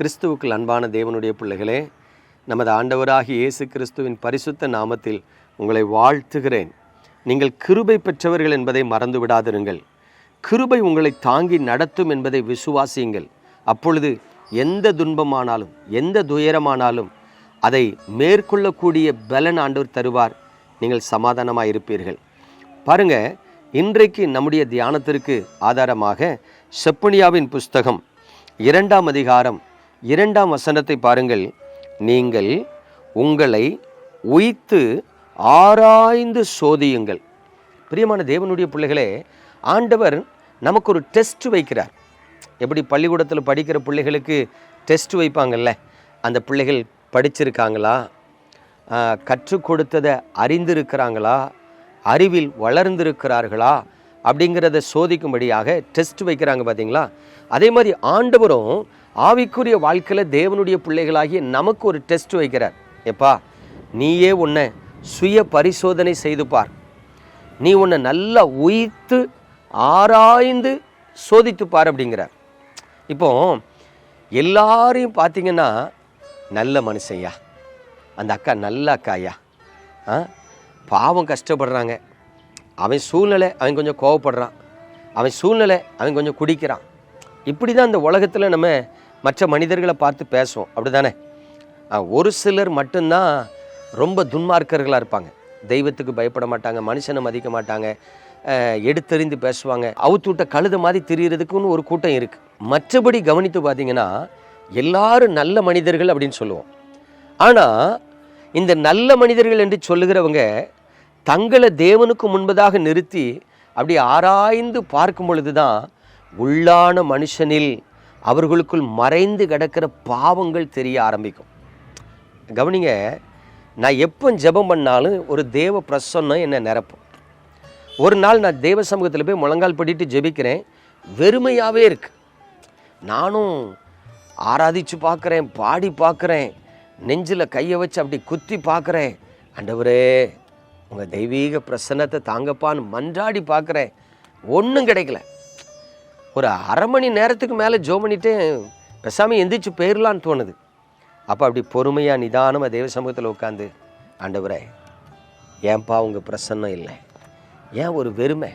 கிறிஸ்துவுக்குள் அன்பான தேவனுடைய பிள்ளைகளே நமது ஆண்டவராகி இயேசு கிறிஸ்துவின் பரிசுத்த நாமத்தில் உங்களை வாழ்த்துகிறேன். நீங்கள் கிருபை பெற்றவர்கள் என்பதை மறந்து விடாதிருங்கள். கிருபை உங்களை தாங்கி நடத்தும் என்பதை விசுவாசியுங்கள். அப்பொழுது எந்த துன்பமானாலும் எந்த துயரமானாலும் அதை மேற்கொள்ளக்கூடிய பலன் ஆண்டவர் தருவார். நீங்கள் சமாதானமாக இருப்பீர்கள். பாருங்க இன்றைக்கு நம்முடைய தியானத்திற்கு ஆதாரமாக செப்பனியாவின் புஸ்தகம் இரண்டாம் அதிகாரம் இரண்டாம் வசனத்தை பாருங்கள். நீங்கள் உங்களை உய்த்து ஆராய்ந்து சோதியுங்கள். பிரியமான தேவனுடைய பிள்ளைகளே ஆண்டவர் நமக்கு ஒரு டெஸ்ட் வைக்கிறார். எப்படி பள்ளிக்கூடத்தில் படிக்கிற பிள்ளைகளுக்கு டெஸ்ட் வைப்பாங்கல்ல? அந்த பிள்ளைகள் படிச்சிருக்காங்களா? கற்றுக் கொடுத்ததை அறிந்திருக்கிறாங்களா? அறிவில் வளர்ந்திருக்கிறார்களா? அப்படிங்கிறத சோதிக்கும்படியாக டெஸ்ட் வைக்கிறாங்க பார்த்தீங்களா அதே மாதிரி ஆண்டவரும் ஆவிக்குரிய வாழ்க்கையில் தேவனுடைய பிள்ளைகளாகிய நமக்கு ஒரு டெஸ்ட் வைக்கிறார். எப்பா நீயே உன்னை சுய பரிசோதனை செய்து பார். நீ உன்னை நல்லா உயித்து ஆராய்ந்து சோதித்து பார் அப்படிங்கிறார். இப்போ எல்லாரையும் பார்த்தீங்கன்னா நல்ல மனுஷையா அந்த அக்கா நல்ல அக்காயா ஆ பாவம் கஷ்டப்படுறாங்க. அவன் சூழ்நிலை அவன் கொஞ்சம் கோவப்படுறான். அவன் சூழ்நிலை அவன் கொஞ்சம் குடிக்கிறான். இப்படி தான் இந்த உலகத்தில் நம்ம மற்ற மனிதர்களை பார்த்து பேசுவோம். அப்படி தானே ஒரு சிலர் மட்டும்தான் ரொம்ப துன்மார்க்கர்களாக இருப்பாங்க. தெய்வத்துக்கு பயப்பட மாட்டாங்க மனுஷனை மதிக்க மாட்டாங்க எடுத்தறிந்து பேசுவாங்க. அவுத்துவிட்ட கழுத மாதிரி திரியறதுக்குன்னு ஒரு கூட்டம் இருக்குது மற்றபடி கவனித்து பார்த்தீங்கன்னா எல்லாரும் நல்ல மனிதர்கள் அப்படின்னு சொல்லுவோம். ஆனால் இந்த நல்ல மனிதர்கள் என்று சொல்லுகிறவங்க தங்களை தேவனுக்கு முன்பதாக நிறுத்தி அப்படி ஆராய்ந்து பார்க்கும் பொழுது தான் உள்ளான மனுஷனில் அவர்களுக்குள் மறைந்து கிடக்கிற பாவங்கள் தெரிய ஆரம்பிக்கும். கவனிங்க நான் எப்போ ஜெபம் பண்ணாலும் ஒரு தேவ பிரசன்னம் என்னை நிரப்பும். ஒரு நாள் நான் தேவ சமூகத்தில் போய் முழங்கால் படிட்டு ஜெபிக்கிறேன் வெறுமையாகவே இருக்கு. நானும் ஆராதிச்சு பார்க்குறேன் பாடி பார்க்குறேன் நெஞ்சில் கையை வச்சு அப்படி குத்தி பார்க்குறேன். அண்டவரே உங்கள் தெய்வீக பிரசன்னத்தை தாங்கப்பான்னு மன்றாடி பார்க்குறேன். ஒன்றும் கிடைக்கல. ஒரு அரை மணி நேரத்துக்கு மேலே ஜோ பண்ணிட்டு பெசாமி எந்திரிச்சு போயிடலான்னு தோணுது. அப்போ அப்படி பொறுமையாக நிதானமாக தெய்வ சமூகத்தில் உட்காந்து ஆண்டவரே ஏன்பா உங்கள் பிரசன்னம் இல்லை? ஏன் ஒரு வெறுமை?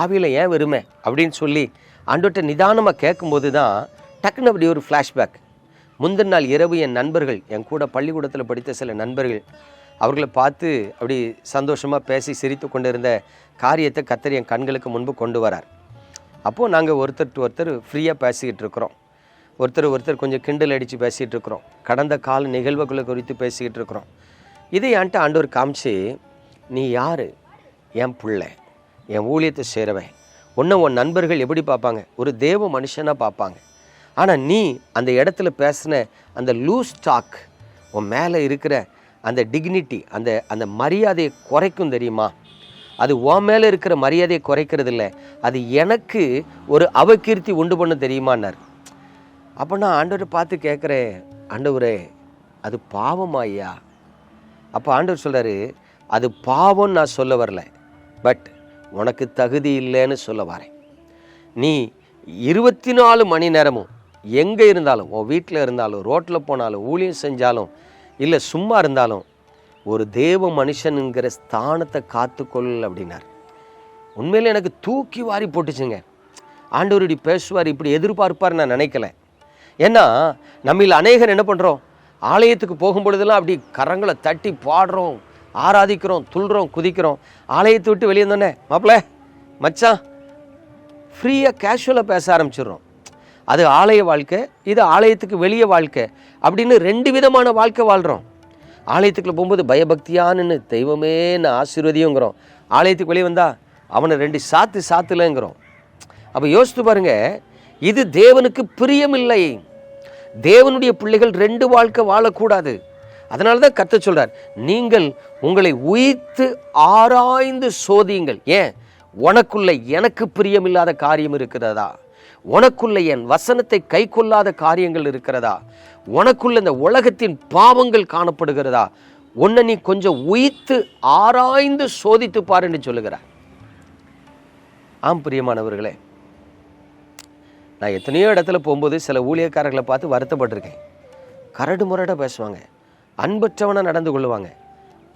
ஆவியில் ஏன் வெறுமை? அப்படின்னு சொல்லி ஆண்டவர்கிட்ட நிதானமாக கேட்கும்போது தான் டக்குன்னு அப்படி ஒரு ஃப்ளாஷ்பேக் முந்தின நாள் இரவு என் நண்பர்கள் என் கூட பள்ளிக்கூடத்தில் படித்த சில நண்பர்கள் அவர்களை பார்த்து அப்படி சந்தோஷமாக பேசி சிரித்து கொண்டிருந்த காரியத்தை கத்தர் என் கண்களுக்கு முன்பு கொண்டு வரார். அப்போது நாங்கள் ஒருத்தர் ஒருத்தர் ஃப்ரீயாக பேசிக்கிட்டு இருக்கிறோம். ஒருத்தர் ஒருத்தர் கொஞ்சம் கிண்டல் அடித்து பேசிகிட்டு இருக்கிறோம். கடந்த கால நிகழ்வுகளை குறித்து பேசிக்கிட்டு இருக்கிறோம். இதை என்கிட்ட ஆண்டவர் காமிச்சு நீ யார்? என் பிள்ளை. என் ஊழியத்தை சேரவன். உன்னை உன் நண்பர்கள் எப்படி பார்ப்பாங்க? ஒரு தேவ மனுஷனாக பார்ப்பாங்க. ஆனால் நீ அந்த இடத்துல பேசின அந்த லூஸ் டாக் உன் மேலே இருக்கிற அந்த டிக்னிட்டி அந்த அந்த மரியாதையை குறைக்கும் தெரியுமா? அது உன் மேலே இருக்கிற மரியாதையை குறைக்கிறது இல்லை. அது எனக்கு ஒரு அவகீர்த்தி உண்டு பண்ண தெரியுமான்னார். அப்போ நான் ஆண்டவரை பார்த்து கேட்குறேன் ஆண்டவரே அது பாவமா ஐயா? அப்போ ஆண்டவர் சொல்கிறாரு அது பாவம் நான் சொல்ல வரல பட் உனக்கு தகுதி இல்லைன்னு சொல்ல வரேன். நீ இருபத்தி நாலு மணி நேரமும் எங்கே இருந்தாலும் உன் வீட்டில் இருந்தாலும் ரோட்டில் போனாலும் ஊழியம் செஞ்சாலும் இல்லை சும்மா இருந்தாலும் ஒரு தேவ மனுஷனுங்கிற ஸ்தானத்தை காத்துக்கொள் அப்படின்னார். உண்மையில் எனக்கு தூக்கி வாரி போட்டுச்சுங்க. ஆண்டவர் இப்படி பேசுவார் இப்படி எதிர்பார்ப்பார் நான் நினைக்கல. ஏன்னா நம்மில் அநேகர் என்ன பண்ணுறோம் ஆலயத்துக்கு போகும்பொழுதெல்லாம் அப்படி கரங்களை தட்டி பாடுறோம் ஆராதிக்கிறோம் துள்ளுறோம் குதிக்கிறோம். ஆலயத்தை விட்டு வெளியே வந்தோடனே மாப்பிள்ள மச்சான் ஃப்ரீயாக கேஷுவலாக பேச ஆரம்பிச்சிடுறோம். அது ஆலய வாழ்க்கை இது ஆலயத்துக்கு வெளியே வாழ்க்கை அப்படின்னு ரெண்டு விதமான வாழ்க்கை வாழ்கிறோம் ஆலயத்துக்குள்ளே போகும்போது பயபக்தியான்னு தெய்வமே நான் ஆசீர்வதியுங்கிறோம். ஆலயத்துக்கு வெளியே வந்தா அவனை ரெண்டு சாத்து சாத்துலங்கிறோம். அப்போ யோசித்து பாருங்க இது தேவனுக்கு பிரியமில்லை. தேவனுடைய பிள்ளைகள் ரெண்டு வாழ்க்கை வாழக்கூடாது. அதனால தான் கத்த சொல்கிறார் நீங்கள் உங்களை உயிர்த்து ஆராய்ந்து சோதியுங்கள். ஏன்? உனக்குள்ள எனக்கு பிரியமில்லாத காரியம் இருக்கிறதா? உனக்குள்ள என் வசனத்தை கை கொள்ளாத காரியங்கள் இருக்கிறதா? உனக்குள்ள இந்த உலகத்தின் பாவங்கள் காணப்படுகிறதா? உன்னை நீ கொஞ்சம் உயித்து ஆராய்ந்து சோதித்து பாருன்னு சொல்லுகிறார். ஆம் பிரியமானவர்களே. நான் எத்தனையோ இடத்துல போகும்போது சில ஊழியக்காரர்களை பார்த்து வருத்தப்பட்டிருக்கேன். கரடு முரடாக பேசுவாங்க. அன்பற்றவனாக நடந்து கொள்ளுவாங்க.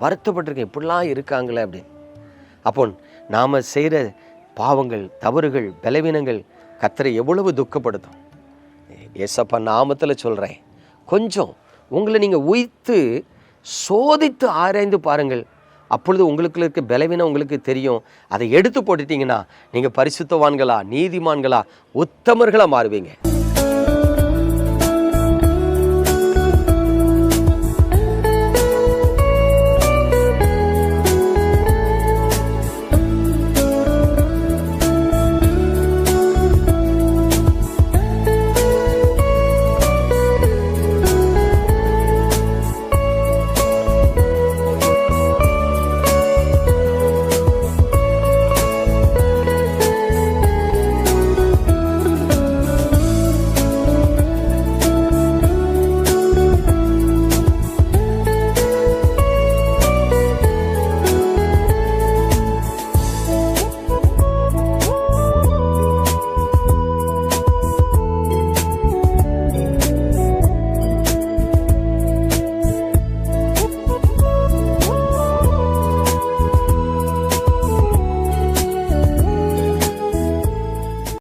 வருத்தப்பட்டிருக்கேன் இப்படிலாம் இருக்காங்களே அப்படின்னு. அப்போ நாம் செய்கிற பாவங்கள் தவறுகள் பலவீனங்கள் கத்தரை எவ்வளவு துக்கப்படுத்தும். ஏசப்பா நாமத்தில் சொல்கிறேன் கொஞ்சம் உங்களை நீங்கள் உய்த்து சோதித்து ஆராய்ந்து பாருங்கள். அப்பொழுது உங்களுக்கு இருக்க பலவீனம் உங்களுக்கு தெரியும். அதை எடுத்து போட்டுட்டீங்கன்னா நீங்கள் பரிசுத்தவான்களா நீதிமான்களா உத்தமர்களாக மாறுவீங்க.